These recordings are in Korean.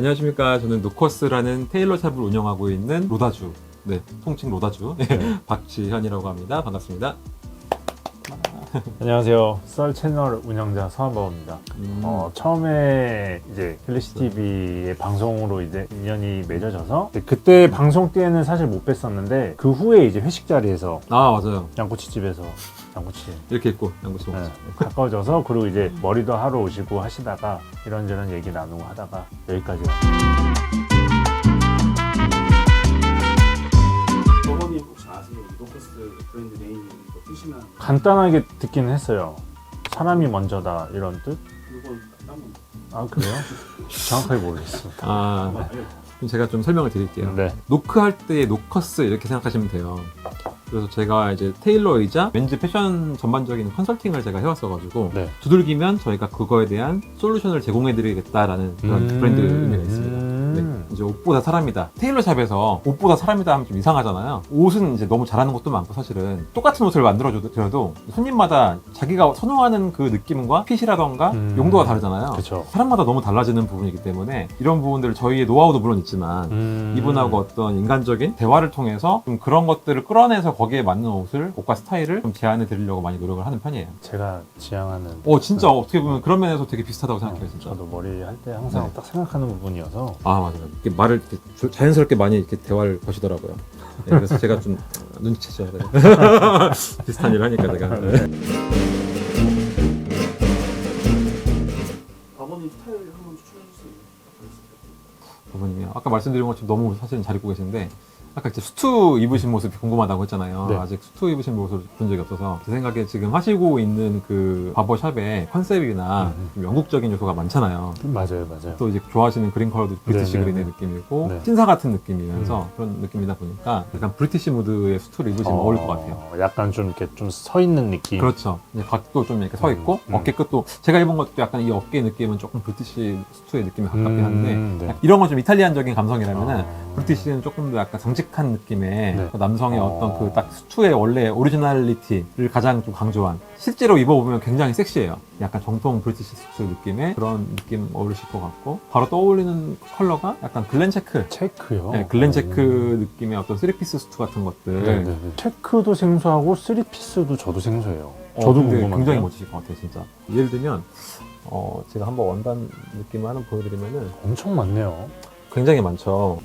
안녕하십니까. 저는 노커스라는 테일러 샵을 운영하고 있는 로다주, 네, 통칭 로다주, 네. 박지현이라고 합니다. 반갑습니다. 안녕하세요. 썰 채널 운영자 서한범입니다. 음, 어, 처음에 이제 클래시 TV의 방송으로 이제 인연이 맺어져서 그때 방송 때는 사실 못 뵀었는데 그 후에 이제 회식 자리에서 아, 맞아요. 양꼬치 집에서 양꼬치 이렇게 있고, 양구치 네, 먹자. 가까워져서 그리고 이제 머리도 하러 오시고 하시다가 이런저런 얘기 나누고 하다가 여기까지 어머 뜻이나 간단하게 듣기는 했어요. 사람이 먼저다 이런 뜻? 아 그래요? 정확하게 모르겠어요. 아, 알려. 그럼 제가 좀 설명을 드릴게요. 네. 노크할 때 노커스 이렇게 생각하시면 돼요. 그래서 제가 이제 테일러이자 멘즈 패션 전반적인 컨설팅을 제가 해왔어가지고 네. 두들기면 저희가 그거에 대한 솔루션을 제공해드리겠다라는 그런 음, 브랜드 의미가 있습니다. 음. 네, 이제 옷보다 사람이다. 테일러샵에서 옷보다 사람이다 하면 좀 이상하잖아요. 옷은 이제 너무 잘하는 것도 많고 사실은 똑같은 옷을 만들어줘도 손님마다 자기가 선호하는 그 느낌과 핏이라던가 음. 용도가 다르잖아요. 그렇죠. 사람마다 너무 달라지는 부분이기 때문에 이런 부분들을 저희의 노하우도 물론 있지만 음. 이분하고 어떤 인간적인 대화를 통해서 좀 그런 것들을 끌어내서 거기에 맞는 옷을 옷과 스타일을 좀 제안해 드리려고 많이 노력을 하는 편이에요. 제가 지향하는 어 진짜 어떻게 보면 그런 면에서 되게 비슷하다고 생각해요 진짜. 저도 머리 할 때 항상 네. 딱 생각하는 부분이어서 아 맞아요. 이렇게 말을 이렇게 자연스럽게 많이 이렇게 대화를 거시더라고요. 네, 그래서 제가 좀 눈치채죠. 네. 비슷한 일을 하니까 내가. 네. 아버님 스타일 한번 추천해 주세요. 부모님이요. 아까 말씀드린 것처럼 너무 사실은 잘 입고 계신데 아까 이제 수트 입으신 모습이 궁금하다고 했잖아요. 네. 아직 수트 입으신 모습을 본 적이 없어서 제 생각에 지금 하시고 있는 그 바버샵의 컨셉이나 음. 좀 영국적인 요소가 많잖아요. 맞아요, 맞아요. 또 이제 좋아하시는 그린 컬러도 브리티시 네, 네, 그린의 네. 느낌이고 네. 신사 같은 느낌이면서 그런 느낌이다 보니까 약간 브리티시 무드의 수트를 입으시면 어... 울릴것 같아요. 약간 좀 이렇게 좀 서 있는 느낌. 그렇죠. 이제 각도 좀 이렇게 서 있고 음. 어깨 끝도 제가 입은 것도 약간 이 어깨 느낌은 조금 브리티시 수트의 느낌이 가깝긴 한데 음, 네. 이런 건 좀 이탈리안적인 감성이라면은 아. 브리티시는 조금 더 약간 정직 한 느낌의 네. 그 남성의 어. 어... 떤 그 딱 수트의 원래 오리지널리티를 가장 좀 강조한 실제로 입어보면 굉장히 섹시해요. 약간 정통 브리티시 수트 느낌의 그런 느낌 어울리실 것 같고 바로 떠올리는 컬러가 약간 글렌 체크 체크요. 네, 글렌 체크 느낌의 어떤 쓰리피스 수트 같은 것들 네, 네, 네. 체크도 생소하고 쓰리 피스도 저도 생소해요. 어, 저도 근데 궁금한데. 굉장히 멋지실 것 같아요, 진짜. 예를 들면, 어, 제가 한번 원단 느낌을 하나 보여드리면은 엄청 많네요. 굉장히 많죠.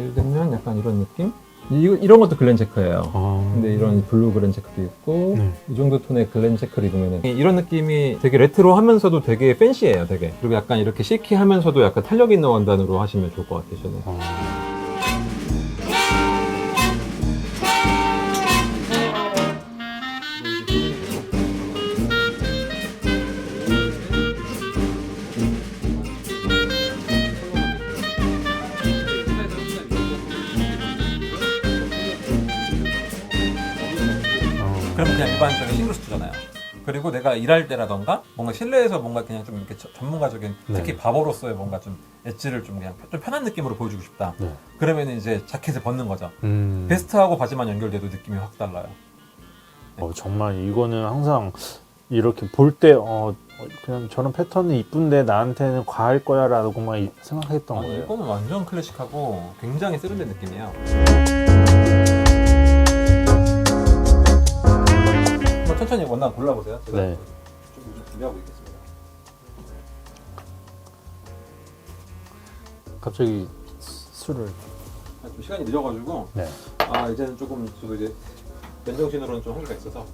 예를 들면 약간 이런 느낌? 이, 이런 것도 글렌 체크예요. 아. 근데 이런 블루 글렌 체크도 있고 네. 이 정도 톤의 글렌 체크를 입으면 이런 느낌이 되게 레트로하면서도 되게 팬시해요 되게 그리고 약간 이렇게 시키하면서도 약간 탄력 있는 원단으로 하시면 좋을 것 같아요 저는 아. 그냥 일반적인 싱글 수트잖아요. 그리고 내가 일할 때라던가 뭔가 실내에서 뭔가 그냥 좀 이렇게 저- 전문가적인 네. 특히 바버로서의 뭔가 좀 엣지를 좀 그냥 좀 편한 느낌으로 보여주고 싶다. 네. 그러면 이제 자켓을 벗는 거죠. 음. 베스트하고 바지만 연결돼도 느낌이 확 달라요. 어, 정말 이거는 항상 이렇게 볼 때 어, 어, 그냥 저런 패턴이 이쁜데 나한테는 과할 거야라고만 이- 생각했던 아니, 거예요. 이거는 완전 클래식하고 굉장히 세련된 느낌이에요. 천천히 원단 골라보세요. 제가 네. 좀 요즘 준비하고 있겠습니다. 갑자기 술을 아, 좀 시간이 늦어가지고 네. 아 이제는 조금 저도 이제 맨정신으로는 좀 한계가 있어서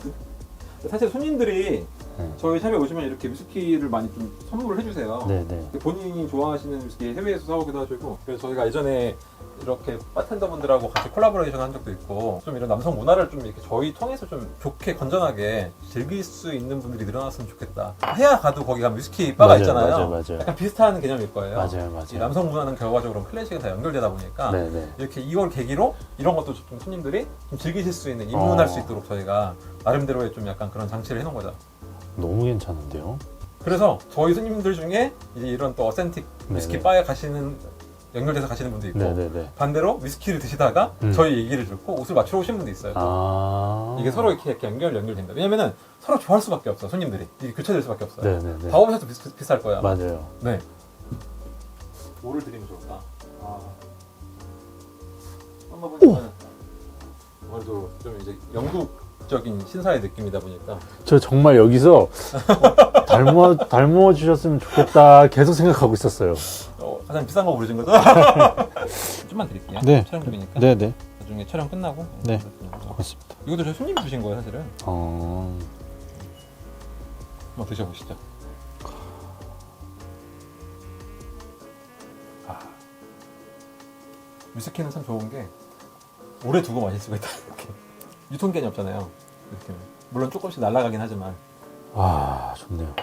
사실 손님들이 네. 저희 샵에 오시면 이렇게 위스키를 많이 좀 선물을 해주세요. 네, 네. 본인이 좋아하시는 위스키 해외에서 사오기도 하시고 그래서 저희가 예전에 이렇게 바텐더분들하고 같이 콜라보레이션 한 적도 있고 좀 이런 남성 문화를 좀 이렇게 저희 통해서 좀 좋게 건전하게 즐길 수 있는 분들이 늘어났으면 좋겠다. 해야 가도 거기 가면 위스키 바가 맞아요, 있잖아요. 맞아요, 맞아요. 약간 비슷한 개념일 거예요. 맞아요, 이 맞아요. 남성 문화는 결과적으로 클래식에 다 연결되다 보니까 네, 네. 이렇게 이걸 계기로 이런 것도 좀 손님들이 좀 즐기실 수 있는 입문할 어. 수 있도록 저희가 나름대로의 좀 약간 그런 장치를 해놓은 거죠. 너무 괜찮은데요? 그래서 저희 손님들 중에 이제 이런 또 어센틱. 위스키 바에 가시는 연결돼서 가시는 분도 있고 네네네. 반대로 위스키를 드시다가 음. 저희 얘기를 듣고 옷을 맞추러 오신 분도 있어요. 또. 아. 이게 서로 이렇게, 이렇게 연결 연결된다. 왜냐면은 서로 좋아할 수밖에 없어 손님들이 이게 교체될 수밖에 없어요. 네네네. 다음에서도 비슷, 비쌀 거야. 맞아요. 네. 뭐를 드리면 좋을까? 아. 한번 보니까 아무래도 좀 이제 영국 적인 신사의 느낌이다 보니까 저 정말 여기서 닮아 닮아 주셨으면 좋겠다 계속 생각하고 있었어요. 어, 가장 비싼 거 고르신 거죠? 좀만 드릴게요. 네. 촬영 중이니까 네 네. 나중에 촬영 끝나고 네. 고맙습니다. 이것도 저희 손님이 주신 거예요, 사실은. 어. 한번 드셔보시죠. 아. 위스키는 참 좋은 게 오래 두고 마실 수가 있다. 유통기한이 없잖아요. 물론 조금씩 날아가긴 하지만 와 좋네요.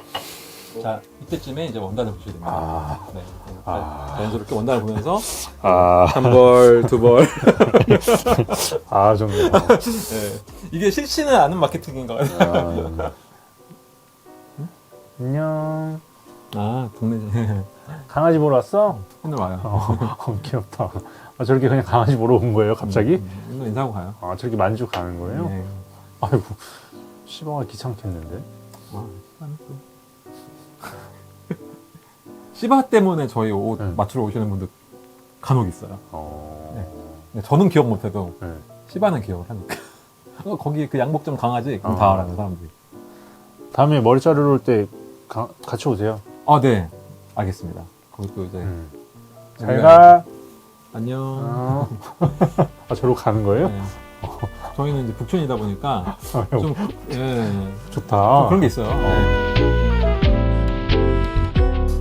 자 이때쯤에 이제 원단을 보셔야 됩니다. 아. 네. 아. 자연스럽게 원단을 보면서 아, 한 벌, 두 벌. 아 좋네요. 네. 이게 싫지는 않은 마케팅인 것 같아요. 아, 안녕. 아 동네 강아지 보러 왔어? 맨날 와요. 어, 어, 귀엽다. 아, 저렇게 그냥 강아지 보러 온 거예요, 갑자기? 음, 맨날 인사하고 가요. 아, 저렇게 만주 가는 거예요? 네. 아이고, 시바가 귀찮겠는데? 와, 시바는 또. 시바 때문에 저희 옷 네. 맞추러 오시는 분들 간혹 있어요. 어. 근데 저는 기억 못해도 네. 시바는 기억을 하니까. 어, 거기 그 양복점 강아지 그럼 어. 다 알아요 사람들이. 다음에 머리 자르러 올 때 같이 오세요. 아 네, 알겠습니다. 그것도 이제 음. 잘 가. 안녕. 어. 아, 저로 가는 거예요? 네. 저희는 이제 북촌이다 보니까 아유, 좀 예, 좋다. 좀 그런 게 있어요. 네.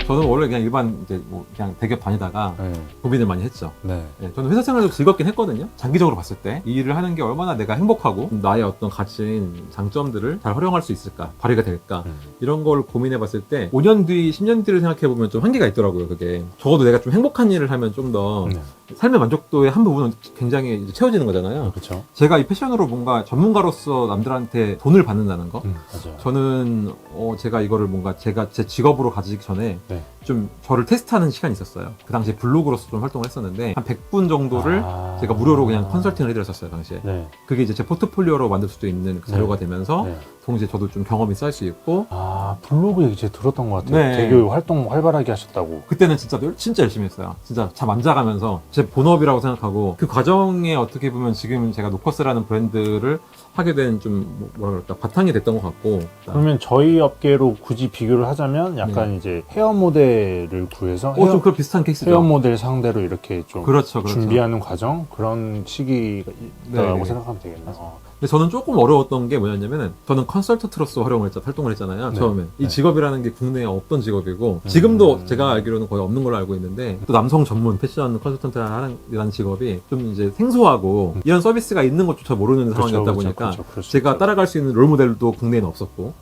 저는 원래 그냥 일반 이제 뭐 그냥 대기업 다니다가 네. 고민을 많이 했죠. 네. 네, 저는 회사 생활도 즐겁긴 했거든요. 장기적으로 봤을 때 이 일을 하는 게 얼마나 내가 행복하고 나의 어떤 가진 장점들을 잘 활용할 수 있을까, 발휘가 될까 음. 이런 걸 고민해 봤을 때 5년 뒤, 10년 뒤를 생각해 보면 좀 한계가 있더라고요. 그게 적어도 내가 좀 행복한 일을 하면 좀더 네. 삶의 만족도의 한 부분은 굉장히 이제 채워지는 거잖아요. 그렇죠. 제가 이 패션으로 뭔가 전문가로서 남들한테 돈을 받는다는 거. 음, 맞아요. 저는 어 제가 이거를 뭔가 제가 제 직업으로 가지기 전에 네. 좀 저를 테스트하는 시간이 있었어요. 그 당시에 블로그로서 좀 활동을 했었는데 한 100분 정도를 아. 제가 무료로 그냥 컨설팅을 해드렸었어요 당시에. 네. 그게 이제 제 포트폴리오로 만들 수도 있는 그 자료가 되면서 네. 동시에 저도 좀 경험이 쌓일 수 있고 아, 블로그 얘기 제가 들었던 것 같아요. 네. 되게 활동 활발하게 하셨다고. 그때는 진짜 늘- 진짜 열심히 했어요. 진짜 잠 안 자가면서 제 본업이라고 생각하고 그 과정에 어떻게 보면 지금 제가 노커스라는 브랜드를 하게 된 좀 뭐라 그럴까 바탕이 됐던 것 같고 그러면 저희 업계로 굳이 비교를 하자면 약간 이제 헤어 모델을 구해서 네. 어, 헤어, 좀 비슷한 케이스죠. 헤어 모델 상대로 이렇게 좀 그렇죠, 그렇죠. 준비하는 과정 그런 시기가 있다고 네, 네. 생각하면 되겠네요. 어. 근데 저는 조금 어려웠던 게 뭐였냐면은 저는 컨설턴트로서 활용을 했잖아, 활동을 했잖아요. 네. 처음에 이 네. 직업이라는 게 국내에 없던 직업이고 지금도 음. 제가 알기로는 거의 없는 걸로 알고 있는데 또 남성 전문 패션 컨설턴트라는 직업이 좀 이제 생소하고 이런 서비스가 있는 것조차 모르는 음. 상황이었다 그렇죠, 보니까 그렇죠, 그럴 수 제가. 따라갈 수 있는 롤 모델도 국내에는 없었고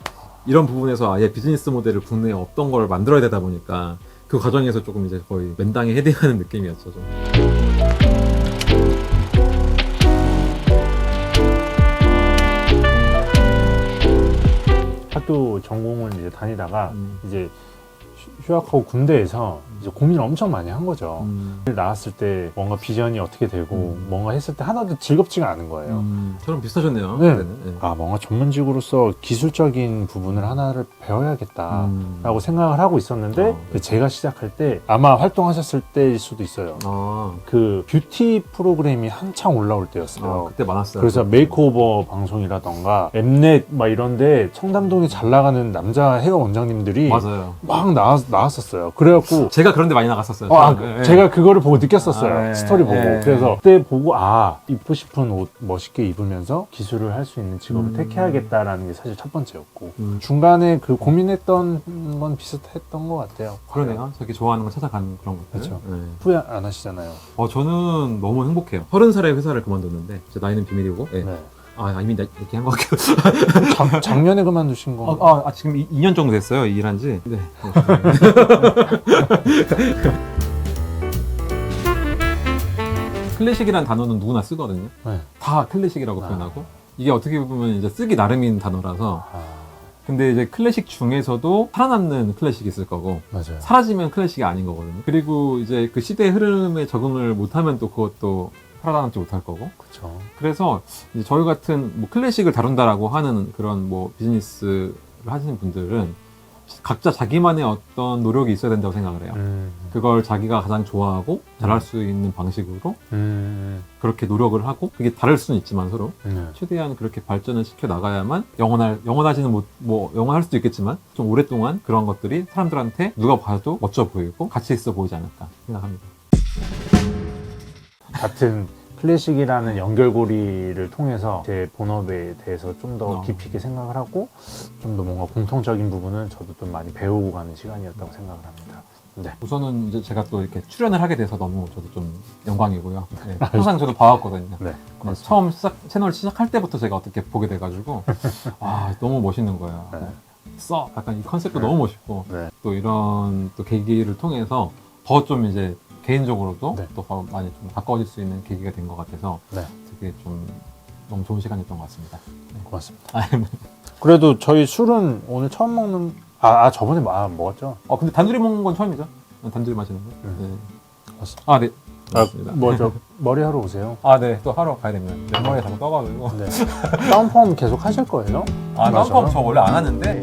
이런 부분에서 아예 비즈니스 모델을 국내에 없던 걸 만들어야 되다 보니까 그 과정에서 조금 이제 거의 맨당에 헤딩하는 느낌이었죠. 좀. 학교 전공을 이제 다니다가 음. 이제 휴- 휴학하고 군대에서 이제 고민을 엄청 많이 한 거죠. 음. 나왔을 때 뭔가 비전이 어떻게 되고 음. 뭔가 했을 때 하나도 즐겁지가 않은 거예요. 음, 저랑 비슷하셨네요. 네. 그때는. 네. 아 뭔가 전문직으로서 기술적인 부분을 하나를 배워야겠다. 음. 라고 생각을 하고 있었는데 어. 그 제가 시작할 때 아마 활동하셨을 때일 수도 있어요. 아, 그 뷰티 프로그램이 한창 올라올 아, 때였어요. 그때 많았어요. 그래서 메이크오버 방송이라던가 엠넷 막 이런데 청담동에 잘 나가는 남자 헤어 원장님들이 맞아요. 막 나왔, 나 왔었어요. 그래갖고 제가 그런데 많이 나갔었어요. 어, 아, 처음에. 예. 제가 그거를 보고 느꼈었어요. 아, 예, 스토리 보고. 예. 그래서 그때 보고 아 입고 싶은 옷 멋있게 입으면서 기술을 할 수 있는 직업을 음. 택해야겠다라는 게 사실 첫 번째였고 음, 중간에 그 고민했던 건 비슷했던 것 같아요. 그러네요. 자기 좋아하는 거 찾아가는 그런 것들. 그렇죠. 네. 후회 안 하시잖아요. 어, 저는 너무 행복해요. 서른 살에 회사를 그만뒀는데, 제 나이는 비밀이고, 네. 네. 아, 이미 나- 얘기한 것 같기도 작, 작년에 그만두신 거. 아, 아, 아, 지금 2년 정도 됐어요, 이 일한 지. 네. 클래식이라는 단어는 누구나 쓰거든요. 네. 다 클래식이라고 아. 표현하고. 이게 어떻게 보면 이제 쓰기 나름인 단어라서 아, 근데 이제 클래식 중에서도 살아남는 클래식이 있을 거고 맞아요. 사라지면 클래식이 아닌 거거든요. 그리고 이제 그 시대의 흐름에 적응을 못하면 또 그것도 살아남지 못할 거고. 그렇죠. 그래서 이제 저희 같은 뭐 클래식을 다룬다라고 하는 그런 뭐 비즈니스를 하시는 분들은 각자 자기만의 어떤 노력이 있어야 된다고 생각을 해요. 음, 그걸 자기가 가장 좋아하고 잘할 수 있는 방식으로 음, 그렇게 노력을 하고 그게 다를 수는 있지만 서로 네. 최대한 그렇게 발전을 시켜 나가야만 영원할 영원하지는 못, 뭐 영원할 수도 있겠지만 좀 오랫동안 그런 것들이 사람들한테 누가 봐도 멋져 보이고 가치 있어 보이지 않을까 생각합니다. 같은 클래식이라는 연결고리를 통해서 제 본업에 대해서 좀더 어. 깊이 있게 생각을 하고 좀 더 뭔가 공통적인 부분은 저도 좀 많이 배우고 가는 시간이었다고 생각을 합니다. 네. 우선은 이제 제가 또 이렇게 출연을 하게 돼서 너무 저도 좀 영광이고요. 네, 항상 저도 봐왔거든요. 네. 네, 처음 시작, 채널 시작할 때부터 제가 어떻게 보게 돼가지고 아 너무 멋있는 거예요. 네. 써 약간 이 컨셉도 네. 너무 멋있고 네. 또 이런 또 계기를 통해서 더 좀 이제 개인적으로도 네. 또더 많이 좀 가까워질 수 있는 계기가 된 것 같아서 네. 되게 좀 너무 좋은 시간이었던 것 같습니다. 고맙습니다. 아, 그래도 저희 술은 오늘 처음 먹는 아, 아 저번에 아, 먹었죠. 어 근데 단둘이 먹는 건 처음이죠? 단둘이 마시는 거? 음. 네. 맞습니다. 아 네. 맞습니다. 뭐저 머리 하러 오세요. 아 네. 또 하러 가야 됩니다. 내 머리에 자꾸 떠가지고. 네. 다운펌 계속 하실 거예요? 아. 다운펌 저 원래 안 하는데